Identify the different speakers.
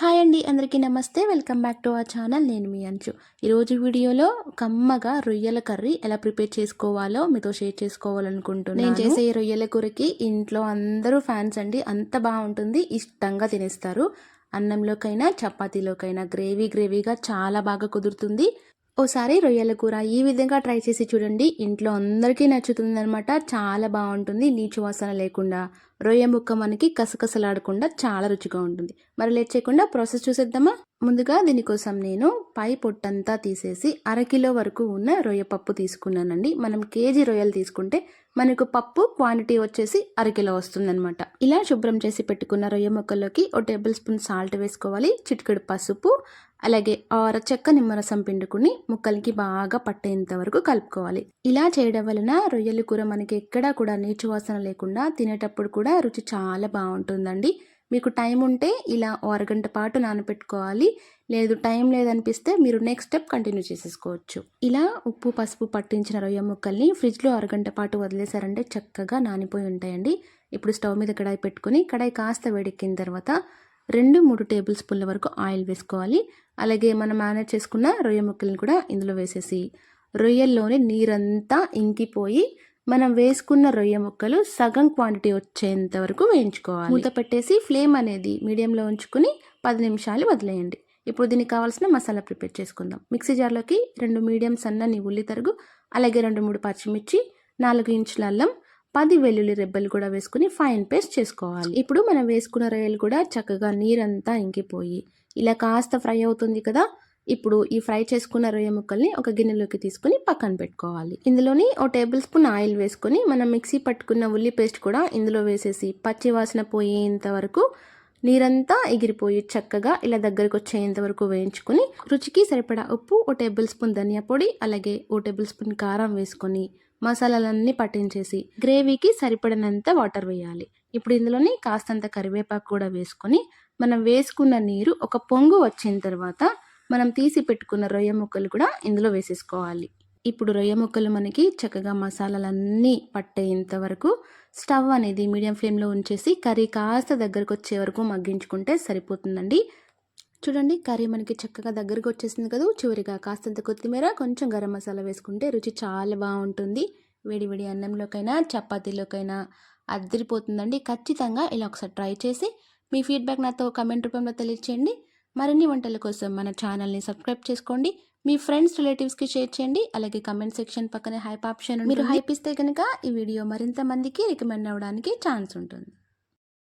Speaker 1: Hi అండి అందరికీ నమస్తే. Welcome back to our channel. నేను మీ అంచు ఈరోజు వీడియోలో కమ్మగా రొయ్యల కర్రీ ఎలా ప్రిపేర్ చేసుకోవాలో మీతో షేర్ చేసుకోవాలనుకుంటున్నాను. నేను చేసే ఈ రొయ్యల కూరకి ఇంట్లో అందరూ ఫ్యాన్స్ అండి. అంత బాగుంటుంది. ఇష్టంగా తినేస్తారు. అన్నంలోకైనా చపాతీలోకైనా గ్రేవీ గ్రేవీగా చాలా బాగా కుదురుతుంది. ఓసారి రొయ్యల కూర ఈ విధంగా ట్రై చేసి చూడండి. ఇంట్లో అందరికీ నచ్చుతుంది అనమాట చాలా బాగుంటుంది. నీచు వాసన లేకుండా. రొయ్య ముక్క మనకి కసకసలాడకుండా చాలా రుచిగా ఉంటుంది. మరి లేట్ చేయకుండా ప్రాసెస్ చూసేద్దామా? ముందుగా దీనికోసం నేను పై పొట్టంతా తీసేసి అరకిలో వరకు ఉన్న రొయ్య పప్పు తీసుకున్నానండి. మనం కేజీ రొయ్యలు తీసుకుంటే మనకు పప్పు క్వాంటిటీ వచ్చేసి అరకిలో వస్తుందన్నమాట. ఇలా శుభ్రం చేసి పెట్టుకున్న రొయ్య ముక్కల్లోకి ఒక టేబుల్ స్పూన్ సాల్ట్ వేసుకోవాలి. చిటికెడు పసుపు అలాగే ఆర చెక్క నిమ్మరసం పిండుకుని ముక్కలకి బాగా పట్టేంత వరకు కలుపుకోవాలి. ఇలా చేయడం వలన రొయ్యల కూర మనకి ఎక్కడా కూడా నీచు వాసన లేకుండా తినేటప్పుడు కూడా రుచి చాలా బాగుంటుందండి. మీకు టైం ఉంటే ఇలా అరగంట పాటు నానబెట్టుకోవాలి లేదు టైం లేదనిపిస్తే మీరు నెక్స్ట్ స్టెప్ కంటిన్యూ చేసేసుకోవచ్చు. ఇలా ఉప్పు పసుపు పట్టించిన రొయ్య ముక్కల్ని ఫ్రిడ్జ్లో అరగంట పాటు వదిలేశారంటే చక్కగా నానిపోయి ఉంటాయండి. ఇప్పుడు స్టవ్ మీద కడాయి పెట్టుకుని కడాయి కాస్త వేడెక్కిన తర్వాత రెండు మూడు టేబుల్ స్పూన్ల వరకు ఆయిల్ వేసుకోవాలి. అలాగే మనం మేనేజ్ చేసుకున్న రొయ్య ముక్కల్ని కూడా ఇందులో వేసేసి రొయ్యల్లోని నీరంతా ఇంకిపోయి మనం వేసుకున్న రొయ్య ముక్కలు సగం క్వాంటిటీ వచ్చేంత వరకు వేయించుకోవాలి. మూత పెట్టేసి ఫ్లేమ్ అనేది మీడియంలో ఉంచుకుని పది నిమిషాలు వదిలేయండి. ఇప్పుడు దీనికి కావాల్సిన మసాలా ప్రిపేర్ చేసుకుందాం. మిక్సీ జార్లోకి రెండు మీడియం సన్నని ఉల్లి తరుగు అలాగే రెండు మూడు పచ్చిమిర్చి నాలుగు ఇంచుల అల్లం పది వెల్లుల్లి రెబ్బలు కూడా వేసుకుని ఫైన్ పేస్ట్ చేసుకోవాలి. ఇప్పుడు మనం వేసుకున్న రొయ్యలు కూడా చక్కగా నీరంతా ఇంకిపోయి ఇలా కాస్త ఫ్రై అవుతుంది కదా ఇప్పుడు ఈ ఫ్రై చేసుకున్న రొయ్య ముక్కల్ని ఒక గిన్నెలోకి తీసుకుని పక్కన పెట్టుకోవాలి. ఇందులోని ఓ టేబుల్ స్పూన్ ఆయిల్ వేసుకొని మనం మిక్సీ పట్టుకున్న ఉల్లి పేస్ట్ కూడా ఇందులో వేసేసి పచ్చి వాసన పోయేంత వరకు నీరంతా ఎగిరిపోయి చక్కగా ఇలా దగ్గరకు వచ్చేంత వరకు వేయించుకొని రుచికి సరిపడా ఉప్పు ఓ టేబుల్ స్పూన్ ధనియా పొడి అలాగే ఓ టేబుల్ స్పూన్ కారం వేసుకొని మసాలాలన్నీ పట్టించేసి గ్రేవీకి సరిపడినంత వాటర్ వేయాలి. ఇప్పుడు ఇందులోని కాస్తంత కరివేపాకు కూడా వేసుకొని మనం వేసుకున్న నీరు ఒక పొంగు వచ్చిన తర్వాత మనం తీసి పెట్టుకున్న రొయ్య ముక్కలు కూడా ఇందులో వేసేసుకోవాలి. ఇప్పుడు రొయ్య ముక్కలు మనకి చక్కగా మసాలాలన్నీ పట్టేంత వరకు స్టవ్ అనేది మీడియం ఫ్లేమ్లో ఉంచేసి కర్రీ కాస్త దగ్గరకు వచ్చే వరకు మగ్గించుకుంటే సరిపోతుందండి. చూడండి కర్రీ మనకి చక్కగా దగ్గరకు వచ్చేసింది కదా చివరిగా కాస్తంత కొత్తిమీర కొంచెం గరం మసాలా వేసుకుంటే రుచి చాలా బాగుంటుంది. వేడివేడి అన్నంలోకైనా చపాతీలోకైనా అద్దరిపోతుందండి ఖచ్చితంగా ఇలా ఒకసారి ట్రై చేసి మీ ఫీడ్బ్యాక్ నాతో కమెంట్ రూపంలో తెలియచేయండి. మరిన్ని వంటల కోసం మన ఛానల్ని సబ్స్క్రైబ్ చేసుకోండి. మీ ఫ్రెండ్స్ రిలేటివ్స్కి షేర్ చేయండి. అలాగే కమెంట్ సెక్షన్ పక్కనే హైప్ ఆప్షన్ మీరు హైప్ ఇస్తే కనుక ఈ వీడియో మరింత మందికి రికమెండ్ అవ్వడానికి ఛాన్స్ ఉంటుంది.